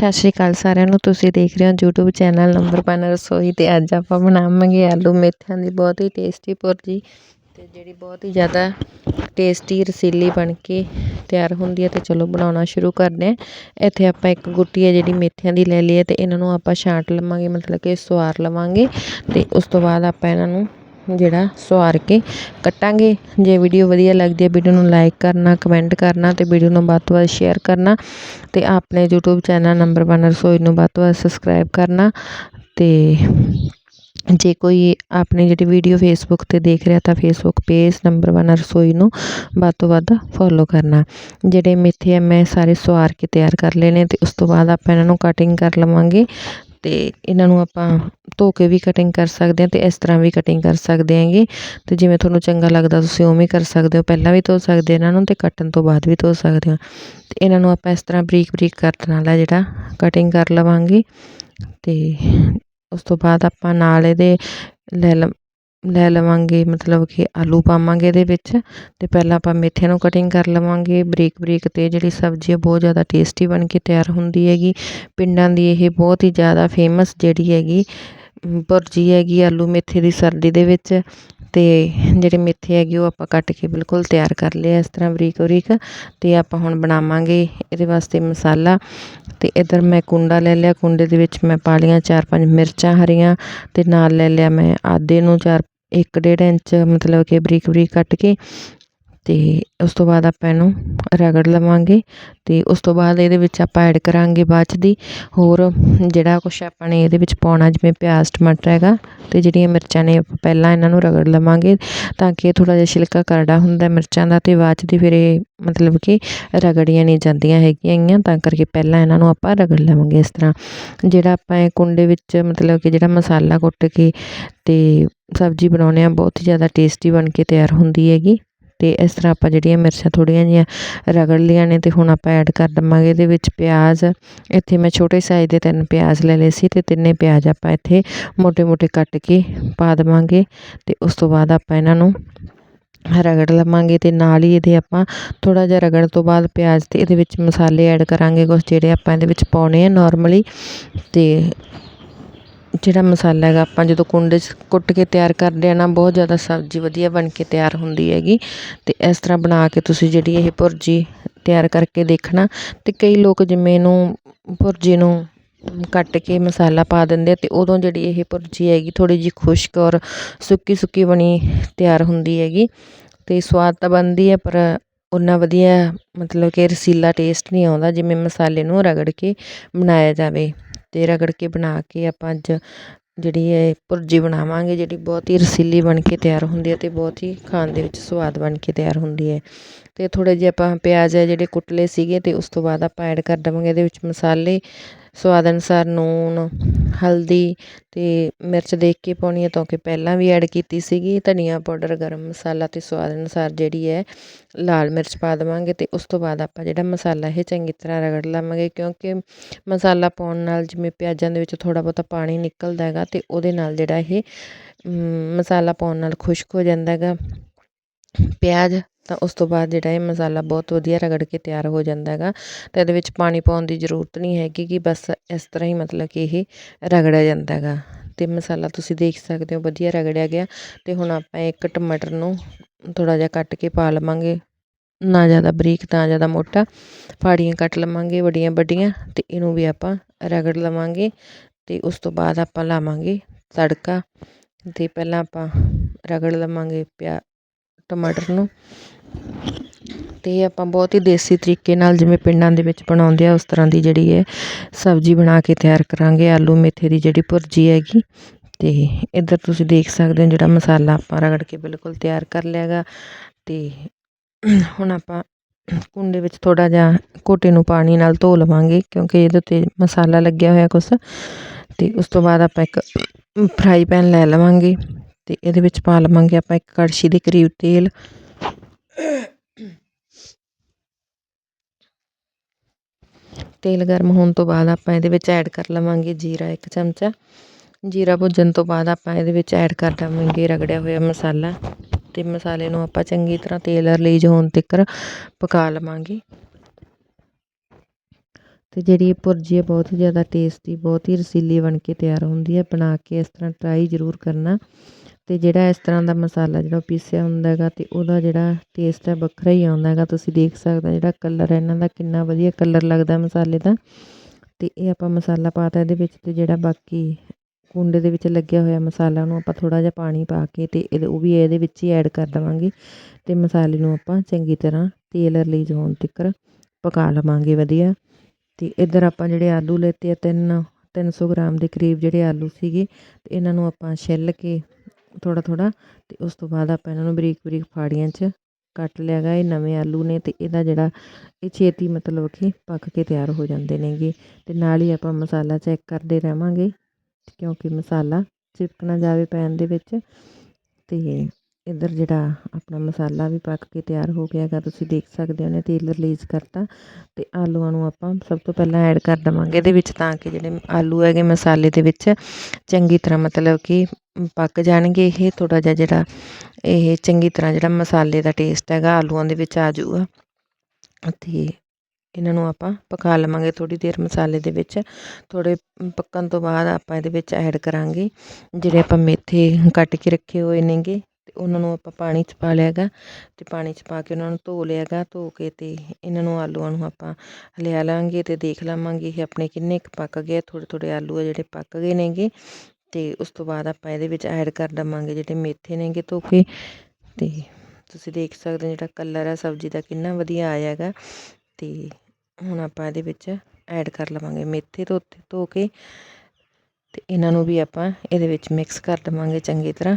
ਸਤਿ ਸ਼੍ਰੀ ਅਕਾਲ ਸਾਰਿਆਂ ਨੂੰ। ਤੁਸੀਂ ਦੇਖ ਰਹੇ ਹੋ YouTube ਚੈਨਲ ਨੰਬਰ 1 ਰਸੋਈ ਤੇ ਅੱਜ ਆਪਾਂ ਬਣਾਵਾਂਗੇ ਆਲੂ ਮੇਥਿਆਂ ਦੀ ਬਹੁਤ ਹੀ ਟੇਸਟੀ ਪੁਰਜੀ ਤੇ ਜਿਹੜੀ ਬਹੁਤ ਹੀ ਜ਼ਿਆਦਾ ਟੇਸਟੀ ਰਸੀਲੀ ਬਣ ਕੇ ਤਿਆਰ ਹੁੰਦੀ ਹੈ ਤੇ ਚਲੋ ਬਣਾਉਣਾ ਸ਼ੁਰੂ ਕਰਦੇ ਹਾਂ। ਇੱਥੇ ਆਪਾਂ ਇੱਕ ਗੁੱਟੀ ਹੈ ਜਿਹੜੀ ਮੇਥਿਆਂ ਦੀ ਲੈ ਲਈ ਹੈ ਤੇ ਇਹਨਾਂ ਨੂੰ ਆਪਾਂ ਛਾਂਟ ਲਵਾਂਗੇ, ਮਤਲਬ ਕਿ ਸਵਾਰ ਲਵਾਂਗੇ ਤੇ ਉਸ ਤੋਂ ਬਾਅਦ ਆਪਾਂ ਇਹਨਾਂ ਨੂੰ ਜਿਹੜਾ ਸਵਾਰ ਕੇ ਕੱਟਾਂਗੇ। ਜੇ ਵੀਡੀਓ ਵਧੀਆ ਲੱਗਦੀ ਹੈ ਵੀਡੀਓ ਨੂੰ ਲਾਈਕ ਕਰਨਾ ਕਮੈਂਟ ਕਰਨਾ ਤੇ ਵੀਡੀਓ ਨੂੰ ਵੱਧ ਤੋਂ ਵੱਧ ਸ਼ੇਅਰ ਕਰਨਾ ਤੇ ਆਪਣੇ YouTube ਚੈਨਲ ਨੰਬਰ 1 ਰਸੋਈ ਨੂੰ ਵੱਧ ਤੋਂ ਵੱਧ ਸਬਸਕ੍ਰਾਈਬ ਕਰਨਾ ਤੇ ਜੇ ਕੋਈ ਆਪਣੀ ਜਿਹੜੀ ਵੀਡੀਓ ਫੇਸਬੁੱਕ ਤੇ ਦੇਖ ਰਿਹਾ ਤਾਂ ਫੇਸਬੁੱਕ ਪੇਜ ਨੰਬਰ 1 ਰਸੋਈ ਨੂੰ ਵੱਧ ਤੋਂ ਵੱਧ ਫੋਲੋ ਕਰਨਾ। ਜਿਹੜੇ ਮੇਥੇ ਆ, ਮੈਂ ਸਾਰੇ ਸਵਾਰ ਕੇ ਤਿਆਰ ਕਰ ਲਏ ਨੇ ਤੇ ਉਸ ਤੋਂ ਬਾਅਦ ਆਪਾਂ ਇਹਨਾਂ ਨੂੰ ਕਟਿੰਗ ਕਰ ਲਵਾਂਗੇ ਅਤੇ ਇਹਨਾਂ ਨੂੰ ਆਪਾਂ ਧੋ ਕੇ ਵੀ ਕਟਿੰਗ ਕਰ ਸਕਦੇ ਹਾਂ ਅਤੇ ਇਸ ਤਰ੍ਹਾਂ ਵੀ ਕਟਿੰਗ ਕਰ ਸਕਦੇ ਆਂਗੇ ਅਤੇ ਜਿਵੇਂ ਤੁਹਾਨੂੰ ਚੰਗਾ ਲੱਗਦਾ ਤੁਸੀਂ ਉਵੇਂ ਕਰ ਸਕਦੇ ਹੋ। ਪਹਿਲਾਂ ਵੀ ਧੋ ਸਕਦੇ ਇਹਨਾਂ ਨੂੰ ਅਤੇ ਕੱਟਣ ਤੋਂ ਬਾਅਦ ਵੀ ਧੋ ਸਕਦੇ ਹੋ। ਅਤੇ ਇਹਨਾਂ ਨੂੰ ਆਪਾਂ ਇਸ ਤਰ੍ਹਾਂ ਬਰੀਕ ਬਰੀਕ ਕੱਟਣ ਵਾਲਾ ਜਿਹੜਾ ਕਟਿੰਗ ਕਰ ਲਵਾਂਗੇ। ਅਤੇ ਉਸ ਤੋਂ ਬਾਅਦ ਆਪਾਂ ਨਾਲ ਇਹਦੇ ਲੈ ਲ ਲੈ ਲਵਾਂਗੇ, ਮਤਲਬ ਕਿ ਆਲੂ ਪਾਵਾਂਗੇ ਇਹਦੇ ਵਿੱਚ ਅਤੇ ਪਹਿਲਾਂ ਆਪਾਂ ਮੇਥਿਆਂ ਨੂੰ ਕਟਿੰਗ ਕਰ ਲਵਾਂਗੇ। ਬਰੀਕ ਬਰੀਕ ਤੇ ਜਿਹੜੀ ਸਬਜ਼ੀ ਹੈ ਬਹੁਤ ਜ਼ਿਆਦਾ ਟੇਸਟੀ ਬਣ ਕੇ ਤਿਆਰ ਹੁੰਦੀ ਹੈਗੀ। ਪਿੰਡਾਂ ਦੀ ਇਹ ਬਹੁਤ ਹੀ ਜ਼ਿਆਦਾ ਫੇਮਸ ਜਿਹੜੀ ਹੈਗੀ, ਭੁਰਜੀ ਹੈਗੀ ਆਲੂ ਮੇਥੇ ਦੀ ਸਰਦੀ ਦੇ ਵਿੱਚ। ਅਤੇ ਜਿਹੜੇ ਮੇਥੇ ਹੈਗੇ ਉਹ ਆਪਾਂ ਕੱਟ ਕੇ ਬਿਲਕੁਲ ਤਿਆਰ ਕਰ ਲਿਆ ਇਸ ਤਰ੍ਹਾਂ ਬਰੀਕ ਬਰੀਕ ਅਤੇ ਆਪਾਂ ਹੁਣ ਬਣਾਵਾਂਗੇ ਇਹਦੇ ਵਾਸਤੇ ਮਸਾਲਾ ਅਤੇ ਇੱਧਰ ਮੈਂ ਕੁੰਡਾ ਲੈ ਲਿਆ, ਕੁੰਡੇ ਦੇ ਵਿੱਚ ਮੈਂ ਪਾ ਲਈਆਂ ਚਾਰ ਪੰਜ ਮਿਰਚਾਂ ਹਰੀਆਂ ਅਤੇ ਨਾਲ ਲੈ ਲਿਆ ਮੈਂ ਆਦੇ ਨੂੰ ਚਾਰ, ਇੱਕ ਡੇਢ ਇੰਚ ਮਤਲਬ ਕਿ ਬਰੀਕ ਬਰੀਕ ਕੱਟ ਕੇ ਤੇ ਉਸ ਤੋਂ ਬਾਅਦ ਆਪਾਂ ਇਹਨੂੰ ਰਗੜ ਲਵਾਂਗੇ ਤੇ ਉਸ ਤੋਂ ਬਾਅਦ ਇਹਦੇ ਵਿੱਚ ਆਪਾਂ ਐਡ ਕਰਾਂਗੇ ਬਾਅਦ 'ਚ ਦੀ ਹੋਰ ਜਿਹੜਾ ਕੁਛ ਆਪਾਂ ਨੇ ਇਹਦੇ ਵਿੱਚ ਪਾਉਣਾ ਜਿਵੇਂ ਪਿਆਜ਼, ਟਮਾਟਰ ਹੈਗਾ ਤੇ ਜਿਹੜੀਆਂ ਮਿਰਚਾਂ ਨੇ ਆਪਾਂ ਪਹਿਲਾਂ ਇਹਨਾਂ ਨੂੰ ਰਗੜ ਲਵਾਂਗੇ ਤਾਂ ਕਿ ਇਹ ਥੋੜਾ ਜਿਹਾ ਛਿਲਕਾ ਕਰੜਾ ਹੁੰਦਾ ਮਿਰਚਾਂ ਦਾ ਤੇ ਬਾਅਦ 'ਚ ਦੀ ਫਿਰ ਇਹ ਮਤਲਬ ਕਿ ਰਗੜੀਆਂ ਨਹੀਂ ਜਾਂਦੀਆਂ ਹੈਗੀਆਂ ਤਾਂ ਕਰਕੇ ਪਹਿਲਾਂ ਇਹਨਾਂ ਨੂੰ ਆਪਾਂ ਰਗੜ ਲਵਾਂਗੇ ਇਸ ਤਰ੍ਹਾਂ। ਜਿਹੜਾ ਆਪਾਂ ਇਹ ਕੁੰਡੇ ਵਿੱਚ ਮਤਲਬ ਕਿ ਜਿਹੜਾ ਮਸਾਲਾ ਕੁੱਟ ਕੇ ਤੇ ਸਬਜ਼ੀ ਬਣਾਉਂਦੇ ਆ ਬਹੁਤ ਹੀ ਜ਼ਿਆਦਾ ਟੇਸਟੀ ਬਣ ਕੇ ਤਿਆਰ ਹੁੰਦੀ ਹੈਗੀ। ਅਤੇ ਇਸ ਤਰ੍ਹਾਂ ਆਪਾਂ ਜਿਹੜੀਆਂ ਮਿਰਚਾਂ ਥੋੜ੍ਹੀਆਂ ਜਿਹੀਆਂ ਰਗੜ ਲਈਆਂ ਨੇ ਅਤੇ ਹੁਣ ਆਪਾਂ ਐਡ ਕਰ ਦੇਵਾਂਗੇ ਇਹਦੇ ਵਿੱਚ ਪਿਆਜ਼। ਇੱਥੇ ਮੈਂ ਛੋਟੇ ਸਾਈਜ਼ ਦੇ ਤਿੰਨ ਪਿਆਜ਼ ਲੈ ਲਏ ਸੀ ਅਤੇ ਤਿੰਨੇ ਪਿਆਜ਼ ਆਪਾਂ ਇੱਥੇ ਮੋٹے-ਮੋٹے ਕੱਟ ਕੇ ਪਾ ਦੇਵਾਂਗੇ ਅਤੇ ਉਸ ਤੋਂ ਬਾਅਦ ਆਪਾਂ ਇਹਨਾਂ ਨੂੰ ਰਗੜ ਲਵਾਂਗੇ ਤੇ ਨਾਲ ਹੀ ਇਹਦੇ ਆਪਾਂ ਥੋੜਾ ਜਿਹਾ ਰਗੜ ਤੋਂ ਬਾਅਦ ਪਿਆਜ਼ ਤੇ ਇਹਦੇ ਵਿੱਚ ਮਸਾਲੇ ਐਡ ਕਰਾਂਗੇ ਕੁਝ ਜਿਹੜੇ ਆਪਾਂ ਇਹਦੇ ਵਿੱਚ ਪਾਉਣੇ ਆ ਨਾਰਮਲੀ ਤੇ ਜਿਹੜਾ ਮਸਾਲਾ ਹੈਗਾ, ਆਪਾਂ ਜਦੋਂ ਕੁੰਡੇ 'ਚ ਕੁੱਟ ਕੇ ਤਿਆਰ ਕਰਦੇ ਆ ਨਾ, ਬਹੁਤ ਜ਼ਿਆਦਾ ਸਬਜ਼ੀ ਵਧੀਆ ਬਣ ਕੇ ਤਿਆਰ ਹੁੰਦੀ ਹੈਗੀ। ਅਤੇ ਇਸ ਤਰ੍ਹਾਂ ਬਣਾ ਕੇ ਤੁਸੀਂ ਜਿਹੜੀ ਇਹ ਭੁਰਜੀ ਤਿਆਰ ਕਰਕੇ ਦੇਖਣਾ। ਅਤੇ ਕਈ ਲੋਕ ਜਿਵੇਂ ਇਹਨੂੰ ਭੁਰਜੀ ਨੂੰ ਕੱਟ ਕੇ ਮਸਾਲਾ ਪਾ ਦਿੰਦੇ ਆ, ਤੇ ਉਦੋਂ ਜਿਹੜੀ ਇਹ ਭੁਰਜੀ ਹੈਗੀ ਥੋੜ੍ਹੀ ਜਿਹੀ ਖੁਸ਼ਕ ਔਰ ਸੁੱਕੀ ਸੁੱਕੀ ਬਣੀ ਤਿਆਰ ਹੁੰਦੀ ਹੈਗੀ। ਅਤੇ ਸਵਾਦ ਤਾਂ ਬਣਦੀ ਹੈ ਪਰ ਉਨਾ ਵਧੀਆ ਮਤਲਬ ਕਿ ਰਸੀਲਾ ਟੇਸਟ ਨਹੀਂ ਆਉਂਦਾ, ਜਿਵੇਂ ਮਸਾਲੇ ਨੂੰ ਰਗੜ ਕੇ ਬਣਾਇਆ ਜਾਵੇ। ਤੇ ਰਗੜ ਕੇ ਬਣਾ ਕੇ ਆਪਾਂ ਅੱਜ ਜਿਹੜੀ ਹੈ ਭੁਰਜੀ ਬਣਾਵਾਂਗੇ, ਜਿਹੜੀ ਬਹੁਤ ਹੀ ਰਸੀਲੀ ਬਣ ਕੇ ਤਿਆਰ ਹੁੰਦੀ ਹੈ ਅਤੇ ਬਹੁਤ ਹੀ ਖਾਣ ਦੇ ਵਿੱਚ ਸਵਾਦ ਬਣ ਕੇ ਤਿਆਰ ਹੁੰਦੀ ਹੈ। ਅਤੇ ਥੋੜ੍ਹੇ ਜਿਹੇ ਆਪਾਂ ਪਿਆਜ਼ ਹੈ ਜਿਹੜੇ ਕੁੱਟ ਸੀਗੇ ਅਤੇ ਉਸ ਤੋਂ ਬਾਅਦ ਆਪਾਂ ਐਡ ਕਰ ਦੇਵਾਂਗੇ, ਇਹਦੇ ਵਿੱਚ ਮਸਾਲੇ, ਸਵਾਦ ਅਨੁਸਾਰ ਲੂਣ ਹਲਦੀ ਅਤੇ ਮਿਰਚ ਦੇਖ ਕੇ ਪਾਉਣੀ ਹੈ ਤਾਂ ਕਿ ਪਹਿਲਾਂ ਵੀ ਐਡ ਕੀਤੀ ਸੀਗੀ। ਧਨੀਆ ਪਾਊਡਰ, ਗਰਮ ਮਸਾਲਾ ਅਤੇ ਸਵਾਦ ਅਨੁਸਾਰ ਜਿਹੜੀ ਹੈ ਲਾਲ ਮਿਰਚ ਪਾ ਦੇਵਾਂਗੇ ਅਤੇ ਉਸ ਤੋਂ ਬਾਅਦ ਆਪਾਂ ਜਿਹੜਾ ਮਸਾਲਾ ਇਹ ਚੰਗੀ ਤਰ੍ਹਾਂ ਰਗੜ ਲਵਾਂਗੇ ਕਿਉਂਕਿ ਮਸਾਲਾ ਪਾਉਣ ਨਾਲ ਜਿਵੇਂ ਪਿਆਜ਼ਾਂ ਦੇ ਵਿੱਚ ਥੋੜ੍ਹਾ ਬਹੁਤਾ ਪਾਣੀ ਨਿਕਲਦਾ ਹੈਗਾ ਅਤੇ ਉਹਦੇ ਨਾਲ ਜਿਹੜਾ ਇਹ ਮਸਾਲਾ ਪਾਉਣ ਨਾਲ ਖੁਸ਼ਕ ਹੋ ਜਾਂਦਾ ਹੈਗਾ। ਪਿਆਜ਼ ਤਾਂ ਉਸ ਤੋਂ ਬਾਅਦ ਜਿਹੜਾ ਇਹ ਮਸਾਲਾ ਬਹੁਤ ਵਧੀਆ ਰਗੜ ਕੇ ਤਿਆਰ ਹੋ ਜਾਂਦਾ ਹੈਗਾ, ਤਾਂ ਇਹਦੇ ਵਿੱਚ ਪਾਣੀ ਪਾਉਣ ਦੀ ਜ਼ਰੂਰਤ ਨਹੀਂ ਹੈਗੀ ਕਿ ਬਸ ਇਸ ਤਰ੍ਹਾਂ ਹੀ ਮਤਲਬ ਕਿ ਇਹ ਰਗੜਿਆ ਜਾਂਦਾ ਹੈਗਾ। ਤੇ ਮਸਾਲਾ ਤੁਸੀਂ ਦੇਖ ਸਕਦੇ ਹੋ ਵਧੀਆ ਰਗੜਿਆ ਗਿਆ, ਤੇ ਹੁਣ ਆਪਾਂ ਇੱਕ ਟਮਾਟਰ ਨੂੰ ਥੋੜਾ ਜਿਹਾ ਕੱਟ ਕੇ ਪਾ ਲਵਾਂਗੇ, ਨਾ ਜ਼ਿਆਦਾ ਬਰੀਕ, ਤਾਂ ਜ਼ਿਆਦਾ ਮੋਟਾ, ਫਾੜੀਆਂ ਕੱਟ ਲਵਾਂਗੇ ਵੱਡੀਆਂ ਵੱਡੀਆਂ, ਤੇ ਇਹਨੂੰ ਵੀ ਆਪਾਂ ਰਗੜ ਲਵਾਂਗੇ, ਤੇ ਉਸ ਤੋਂ ਬਾਅਦ ਆਪਾਂ ਲਾਵਾਂਗੇ ਤੜਕਾ, ਤੇ ਪਹਿਲਾਂ ਆਪਾਂ ਰਗੜ ਲਵਾਂਗੇ ਪਿਆ ਟਮਾਟਰ ਨੂੰ ਅਤੇ ਆਪਾਂ ਬਹੁਤ ਹੀ ਦੇਸੀ ਤਰੀਕੇ ਨਾਲ ਜਿਵੇਂ ਪਿੰਡਾਂ ਦੇ ਵਿੱਚ ਬਣਾਉਂਦੇ ਆ, ਉਸ ਤਰ੍ਹਾਂ ਦੀ ਜਿਹੜੀ ਹੈ ਸਬਜ਼ੀ ਬਣਾ ਕੇ ਤਿਆਰ ਕਰਾਂਗੇ, ਆਲੂ ਮੇਥੇ ਦੀ ਜਿਹੜੀ ਭੁਰਜੀ ਹੈਗੀ। ਅਤੇ ਇੱਧਰ ਤੁਸੀਂ ਦੇਖ ਸਕਦੇ ਹੋ ਜਿਹੜਾ ਮਸਾਲਾ ਆਪਾਂ ਰਗੜ ਕੇ ਬਿਲਕੁਲ ਤਿਆਰ ਕਰ ਲਿਆਗਾ ਅਤੇ ਹੁਣ ਆਪਾਂ ਕੁੰਡੇ ਵਿੱਚ ਥੋੜਾ ਜਿਹਾ ਕੋਟੇ ਨੂੰ ਪਾਣੀ ਨਾਲ ਧੋ ਲਵਾਂਗੇ, ਕਿਉਂਕਿ ਇਹਦੇ ਉੱਤੇ ਮਸਾਲਾ ਲੱਗਿਆ ਹੋਇਆ ਕੁਛ। ਤੇ ਉਸ ਤੋਂ ਬਾਅਦ ਆਪਾਂ ਇੱਕ ਫਰਾਈ ਪੈਨ ਲੈ ਲਵਾਂਗੇ ਤੇ ਇਹਦੇ ਵਿੱਚ ਪਾ ਲਵਾਂਗੇ ਆਪਾਂ ਇੱਕ ਕੜਛੀ ਦੇ ਕਰੀਬ ਤੇਲ। ਤੇਲ ਗਰਮ ਹੋਣ ਤੋਂ ਬਾਅਦ ਆਪਾਂ ਇਹਦੇ ਵਿੱਚ ਐਡ ਕਰ ਲਵਾਂਗੇ ਜੀਰਾ ਇੱਕ ਚਮਚਾ। ਜੀਰਾ ਭੁੱਜਣ ਤੋਂ ਬਾਅਦ ਆਪਾਂ ਇਹਦੇ ਵਿੱਚ ਐਡ ਕਰ ਦਵਾਂਗੇ ਰਗੜਿਆ ਹੋਇਆ ਮਸਾਲਾ। ਤੇ ਮਸਾਲੇ ਨੂੰ ਆਪਾਂ ਚੰਗੀ ਤਰ੍ਹਾਂ ਤੇਲ ਰਿਲੀਜ਼ ਹੋਣ ਤੱਕ ਪਕਾ ਲਵਾਂਗੇ। ਅਤੇ ਜਿਹੜੀ ਇਹ ਭੁਰਜੀ ਹੈ ਬਹੁਤ ਹੀ ਜ਼ਿਆਦਾ ਟੇਸਟੀ ਬਹੁਤ ਹੀ ਰਸੀਲੀ ਬਣ ਕੇ ਤਿਆਰ ਹੁੰਦੀ ਹੈ। ਬਣਾ ਕੇ ਇਸ ਤਰ੍ਹਾਂ ਟਰਾਈ ਜ਼ਰੂਰ ਕਰਨਾ। ਅਤੇ ਜਿਹੜਾ ਇਸ ਤਰ੍ਹਾਂ ਦਾ ਮਸਾਲਾ ਜਿਹੜਾ ਪੀਸਿਆ ਹੁੰਦਾ ਹੈਗਾ ਅਤੇ ਉਹਦਾ ਜਿਹੜਾ ਟੇਸਟ ਹੈ ਵੱਖਰਾ ਹੀ ਆਉਂਦਾ ਹੈਗਾ। ਤੁਸੀਂ ਦੇਖ ਸਕਦੇ ਜਿਹੜਾ ਕਲਰ ਹੈ, ਇਹਨਾਂ ਦਾ ਕਿੰਨਾ ਵਧੀਆ ਕਲਰ ਲੱਗਦਾ ਮਸਾਲੇ ਦਾ। ਅਤੇ ਇਹ ਆਪਾਂ ਮਸਾਲਾ ਪਾਤਾ ਇਹਦੇ ਵਿੱਚ ਅਤੇ ਜਿਹੜਾ ਬਾਕੀ ਕੁੰਡੇ ਦੇ ਵਿੱਚ ਲੱਗਿਆ ਹੋਇਆ ਮਸਾਲਾ, ਉਹਨੂੰ ਆਪਾਂ ਥੋੜ੍ਹਾ ਜਿਹਾ ਪਾਣੀ ਪਾ ਕੇ ਅਤੇ ਇਹ ਉਹ ਵੀ ਇਹਦੇ ਵਿੱਚ ਹੀ ਐਡ ਕਰ ਦੇਵਾਂਗੇ। ਅਤੇ ਮਸਾਲੇ ਨੂੰ ਆਪਾਂ ਚੰਗੀ ਤਰ੍ਹਾਂ ਤੇਲ ਰਿਲੀਜ਼ ਹੋਣ ਤੱਕ ਪਕਾ ਲਵਾਂਗੇ ਵਧੀਆ। ਅਤੇ ਇੱਧਰ ਆਪਾਂ ਜਿਹੜੇ ਆਲੂ ਲੈਤੇ ਆ ਤਿੰਨ ਤਿੰਨ ਸੌ ਗ੍ਰਾਮ ਦੇ ਕਰੀਬ ਜਿਹੜੇ ਆਲੂ ਸੀਗੇ ਅਤੇ ਇਹਨਾਂ ਨੂੰ ਆਪਾਂ ਛਿੱਲ ਕੇ ਥੋੜ੍ਹਾ ਥੋੜ੍ਹਾ ਅਤੇ ਉਸ ਤੋਂ ਬਾਅਦ ਆਪਾਂ ਇਹਨਾਂ ਨੂੰ ਬਰੀਕ ਬਰੀਕ ਫਾੜੀਆਂ 'ਚ ਕੱਟ ਲਿਆ ਗਾ, ਇਹ ਨਵੇਂ ਆਲੂ ਨੇ ਅਤੇ ਇਹਦਾ ਜਿਹੜਾ ਇਹ ਛੇਤੀ ਮਤਲਬ ਕਿ ਪੱਕ ਕੇ ਤਿਆਰ ਹੋ ਜਾਂਦੇ ਨੇਗੇ ਅਤੇ ਨਾਲ ਹੀ ਆਪਾਂ ਮਸਾਲਾ ਚੈੱਕ ਕਰਦੇ ਰਹਾਂਗੇ ਕਿਉਂਕਿ ਮਸਾਲਾ ਚਿਪਕ ਨਾ ਜਾਵੇ ਪੈਨ ਦੇ ਵਿੱਚ ਅਤੇ ਇੱਧਰ ਜਿਹੜਾ ਆਪਣਾ ਮਸਾਲਾ ਵੀ ਪੱਕ ਕੇ ਤਿਆਰ ਹੋ ਗਿਆ ਹੈਗਾ ਤੁਸੀਂ ਦੇਖ ਸਕਦੇ ਹੋ ਨੇ ਤੇਲ ਰਿਲੀਜ਼ ਕਰਤਾ ਅਤੇ ਆਲੂਆਂ ਨੂੰ ਆਪਾਂ ਸਭ ਤੋਂ ਪਹਿਲਾਂ ਐਡ ਕਰ ਦੇਵਾਂਗੇ ਇਹਦੇ ਵਿੱਚ ਤਾਂ ਕਿ ਜਿਹੜੇ ਆਲੂ ਹੈਗੇ ਮਸਾਲੇ ਦੇ ਵਿੱਚ ਚੰਗੀ ਤਰ੍ਹਾਂ ਮਤਲਬ ਕਿ ਪੱਕ ਜਾਣਗੇ, ਇਹ ਥੋੜ੍ਹਾ ਜਿਹਾ ਜਿਹੜਾ ਇਹ ਚੰਗੀ ਤਰ੍ਹਾਂ ਜਿਹੜਾ ਮਸਾਲੇ ਦਾ ਟੇਸਟ ਹੈਗਾ, ਆਲੂਆਂ ਦੇ ਵਿੱਚ ਆ ਜਾਊਗਾ। ਅਤੇ ਇਹਨਾਂ ਨੂੰ ਆਪਾਂ ਪਕਾ ਲਵਾਂਗੇ ਥੋੜ੍ਹੀ ਦੇਰ ਮਸਾਲੇ ਦੇ ਵਿੱਚ। ਥੋੜ੍ਹੇ ਪੱਕਣ ਤੋਂ ਬਾਅਦ ਆਪਾਂ ਇਹਦੇ ਵਿੱਚ ਐਡ ਕਰਾਂਗੇ ਜਿਹੜੇ ਆਪਾਂ ਮੇਥੇ ਕੱਟ ਕੇ ਰੱਖੇ ਹੋਏ ਨੇਗੇ ਅਤੇ ਉਹਨਾਂ ਨੂੰ ਆਪਾਂ ਪਾਣੀ 'ਚ ਪਾ ਲਿਆ ਗਾ ਅਤੇ ਪਾਣੀ 'ਚ ਪਾ ਕੇ ਉਹਨਾਂ ਨੂੰ ਧੋ ਲਿਆ ਗਾ ਧੋ ਕੇ ਅਤੇ ਇਹਨਾਂ ਨੂੰ ਆਲੂਆਂ ਨੂੰ ਆਪਾਂ ਲਿਆ ਲਾਂਗੇ ਅਤੇ ਦੇਖ ਲਵਾਂਗੇ ਇਹ ਆਪਣੇ ਕਿੰਨੇ ਕੁ ਪੱਕ ਗਏ ਥੋੜ੍ਹੇ ਥੋੜ੍ਹੇ ਆਲੂ ਆ ਜਿਹੜੇ ਪੱਕ ਗਏ ਨੇਗੇ। ਅਤੇ ਉਸ ਤੋਂ ਬਾਅਦ ਆਪਾਂ ਇਹਦੇ ਵਿੱਚ ਐਡ ਕਰ ਦੇਵਾਂਗੇ ਜਿਹੜੇ ਮੇਥੇ ਨੇਗੇ ਧੋ ਕੇ ਅਤੇ ਤੁਸੀਂ ਦੇਖ ਸਕਦੇ ਹੋ ਜਿਹੜਾ ਕਲਰ ਹੈ ਸਬਜ਼ੀ ਦਾ ਕਿੰਨਾ ਵਧੀਆ ਆਇਆ ਹੈਗਾ। ਅਤੇ ਹੁਣ ਆਪਾਂ ਇਹਦੇ ਵਿੱਚ ਐਡ ਕਰ ਲਵਾਂਗੇ ਮੇਥੇ ਧੋ ਧੋ ਕੇ ਅਤੇ ਇਹਨਾਂ ਨੂੰ ਵੀ ਆਪਾਂ ਇਹਦੇ ਵਿੱਚ ਮਿਕਸ ਕਰ ਦੇਵਾਂਗੇ ਚੰਗੀ ਤਰ੍ਹਾਂ।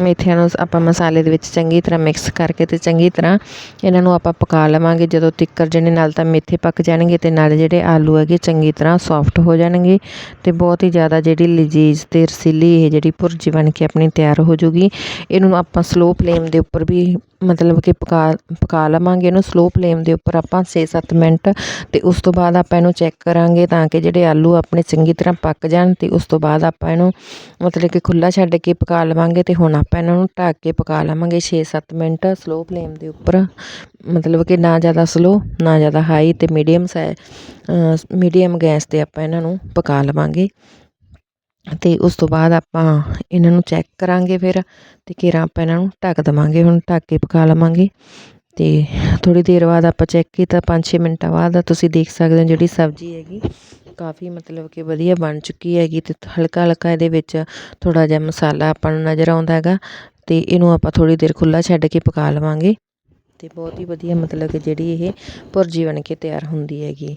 ਮੇਥਿਆਂ ਨੂੰ ਆਪਾਂ ਮਸਾਲੇ ਦੇ ਵਿੱਚ ਚੰਗੀ ਤਰ੍ਹਾਂ ਮਿਕਸ ਕਰਕੇ ਅਤੇ ਚੰਗੀ ਤਰ੍ਹਾਂ ਇਹਨਾਂ ਨੂੰ ਆਪਾਂ ਪਕਾ ਲਵਾਂਗੇ। ਜਦੋਂ ਤਿੱਕਰ ਜਿਹੜੇ ਨਾਲ ਤਾਂ ਮੇਥੇ ਪੱਕ ਜਾਣਗੇ ਅਤੇ ਨਾਲ ਜਿਹੜੇ ਆਲੂ ਹੈਗੇ ਚੰਗੀ ਤਰ੍ਹਾਂ ਸੌਫਟ ਹੋ ਜਾਣਗੇ ਅਤੇ ਬਹੁਤ ਹੀ ਜ਼ਿਆਦਾ ਜਿਹੜੀ ਲਜੀਜ਼ ਅਤੇ ਰਸੀਲੀ ਇਹ ਜਿਹੜੀ ਭੁਰਜੀ ਬਣ ਕੇ ਆਪਣੀ ਤਿਆਰ ਹੋ ਜੂਗੀ। ਇਹਨੂੰ ਆਪਾਂ ਸਲੋ ਫਲੇਮ ਦੇ ਉੱਪਰ ਵੀ ਮਤਲਬ ਕਿ ਪਕਾ ਪਕਾ ਲਵਾਂਗੇ ਇਹਨੂੰ ਸਲੋ ਫਲੇਮ ਦੇ ਉੱਪਰ ਆਪਾਂ 6-7 ਮਿੰਟ ਅਤੇ ਉਸ ਤੋਂ ਬਾਅਦ ਆਪਾਂ ਇਹਨੂੰ ਚੈੱਕ ਕਰਾਂਗੇ ਤਾਂ ਕਿ ਜਿਹੜੇ ਆਲੂ ਆਪਣੇ ਚੰਗੀ ਤਰ੍ਹਾਂ ਪੱਕ ਜਾਣ ਅਤੇ ਉਸ ਤੋਂ ਬਾਅਦ ਆਪਾਂ ਇਹਨੂੰ ਮਤਲਬ ਕਿ ਖੁੱਲ੍ਹਾ ਛੱਡ ਕੇ ਪਕਾ ਲਵਾਂਗੇ ਅਤੇ ਹੁਣ ਆਪਾਂ ਇਹਨਾਂ ਨੂੰ ਢੱਕ ਕੇ ਪਕਾ ਲਵਾਂਗੇ 6-7 ਮਿੰਟ ਸਲੋ ਫਲੇਮ ਦੇ ਉੱਪਰ। ਮਤਲਬ ਕਿ ਨਾ ਜ਼ਿਆਦਾ ਸਲੋ ਨਾ ਜ਼ਿਆਦਾ ਹਾਈ ਅਤੇ ਮੀਡੀਅਮ ਸਾਈ ਮੀਡੀਅਮ ਗੈਸ 'ਤੇ ਆਪਾਂ ਇਹਨਾਂ ਨੂੰ ਪਕਾ ਲਵਾਂਗੇ। ਅਤੇ ਉਸ ਤੋਂ ਬਾਅਦ ਆਪਾਂ ਇਹਨਾਂ ਨੂੰ ਚੈੱਕ ਕਰਾਂਗੇ ਫਿਰ ਅਤੇ ਘੇਰਾ ਆਪਾਂ ਇਹਨਾਂ ਨੂੰ ਢੱਕ ਦੇਵਾਂਗੇ, ਹੁਣ ਢੱਕ ਕੇ ਪਕਾ ਲਵਾਂਗੇ। ਅਤੇ ਥੋੜ੍ਹੀ ਦੇਰ ਬਾਅਦ ਆਪਾਂ ਚੈੱਕ ਕੀਤਾ ਪੰਜ ਛੇ ਮਿੰਟਾਂ ਬਾਅਦ ਤੁਸੀਂ ਦੇਖ ਸਕਦੇ ਹੋ ਜਿਹੜੀ ਸਬਜ਼ੀ ਹੈਗੀ, ਕਾਫੀ ਮਤਲਬ ਕਿ ਵਧੀਆ ਬਣ ਚੁੱਕੀ ਹੈਗੀ ਅਤੇ ਹਲਕਾ ਹਲਕਾ ਇਹਦੇ ਵਿੱਚ ਥੋੜ੍ਹਾ ਜਿਹਾ ਮਸਾਲਾ ਆਪਾਂ ਨੂੰ ਨਜ਼ਰ ਆਉਂਦਾ ਹੈਗਾ ਅਤੇ ਇਹਨੂੰ ਆਪਾਂ ਥੋੜ੍ਹੀ ਦੇਰ ਖੁੱਲ੍ਹਾ ਛੱਡ ਕੇ ਪਕਾ ਲਵਾਂਗੇ। ਅਤੇ ਬਹੁਤ ਹੀ ਵਧੀਆ ਮਤਲਬ ਕਿ ਜਿਹੜੀ ਇਹ ਭੁਰਜੀ ਬਣ ਕੇ ਤਿਆਰ ਹੁੰਦੀ ਹੈਗੀ।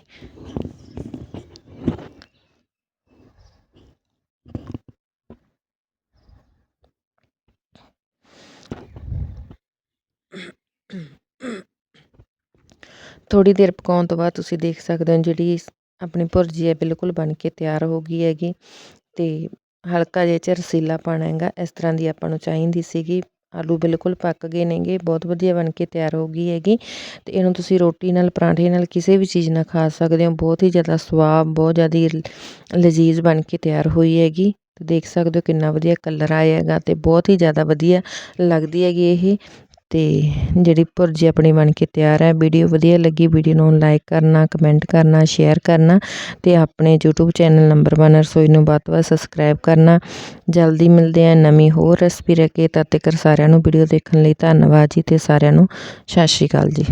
ਥੋੜ੍ਹੀ ਦੇਰ ਪਕਾਉਣ ਤੋਂ ਬਾਅਦ ਤੁਸੀਂ ਦੇਖ ਸਕਦੇ ਹੋ ਜਿਹੜੀ ਆਪਣੀ ਭੁਰਜੀ ਹੈ, ਬਿਲਕੁਲ ਬਣ ਕੇ ਤਿਆਰ ਹੋ ਗਈ ਹੈਗੀ ਅਤੇ ਹਲਕਾ ਜਿਹਾ ਚ ਰਸੀਲਾ ਰਸੀਲਾਪਣ ਹੈਗਾ। ਇਸ ਤਰ੍ਹਾਂ ਦੀ ਆਪਾਂ ਨੂੰ ਚਾਹੀਦੀ ਸੀਗੀ। ਆਲੂ ਬਿਲਕੁਲ ਪੱਕ ਗਏ ਨੇਗੇ ਬਹੁਤ ਵਧੀਆ ਬਣ ਕੇ ਤਿਆਰ ਹੋ ਗਈ ਹੈਗੀ ਅਤੇ ਇਹਨੂੰ ਤੁਸੀਂ ਰੋਟੀ ਨਾਲ, ਪਰਾਂਠੇ ਨਾਲ ਕਿਸੇ ਵੀ ਚੀਜ਼ ਨਾਲ ਖਾ ਸਕਦੇ ਹੋ। ਬਹੁਤ ਹੀ ਜ਼ਿਆਦਾ ਸਵਾਦ, ਬਹੁਤ ਜ਼ਿਆਦਾ ਲਜ਼ੀਜ਼ ਬਣ ਕੇ ਤਿਆਰ ਹੋਈ ਹੈਗੀ ਅਤੇ ਦੇਖ ਸਕਦੇ ਹੋ ਕਿੰਨਾ ਵਧੀਆ ਕਲਰ ਆਇਆ ਹੈਗਾ ਅਤੇ ਬਹੁਤ ਹੀ ਜ਼ਿਆਦਾ ਵਧੀਆ ਲੱਗਦੀ ਹੈਗੀ ਇਹ। ਅਤੇ ਜਿਹੜੀ ਭੁਰਜੀ ਆਪਣੀ ਬਣ ਕੇ ਤਿਆਰ ਹੈ, ਵੀਡੀਓ ਵਧੀਆ ਲੱਗੀ, ਵੀਡੀਓ ਨੂੰ ਲਾਈਕ ਕਰਨਾ ਕਮੈਂਟ ਕਰਨਾ ਸ਼ੇਅਰ ਕਰਨਾ ਅਤੇ ਆਪਣੇ YouTube ਚੈਨਲ ਨੰਬਰ 1 ਰਸੋਈ ਨੂੰ ਵੱਧ ਤੋਂ ਵੱਧ ਸਬਸਕ੍ਰਾਈਬ ਕਰਨਾ। ਜਲਦੀ ਮਿਲਦੇ ਆ ਨਵੀਂ ਹੋਰ ਰੈਸਪੀ ਰਹਿ ਕੇ, ਤਦ ਤੱਕ ਸਾਰਿਆਂ ਨੂੰ ਵੀਡੀਓ ਦੇਖਣ ਲਈ ਧੰਨਵਾਦ ਜੀ ਅਤੇ ਸਾਰਿਆਂ ਨੂੰ ਸਤਿ ਸ਼੍ਰੀ ਅਕਾਲ ਜੀ।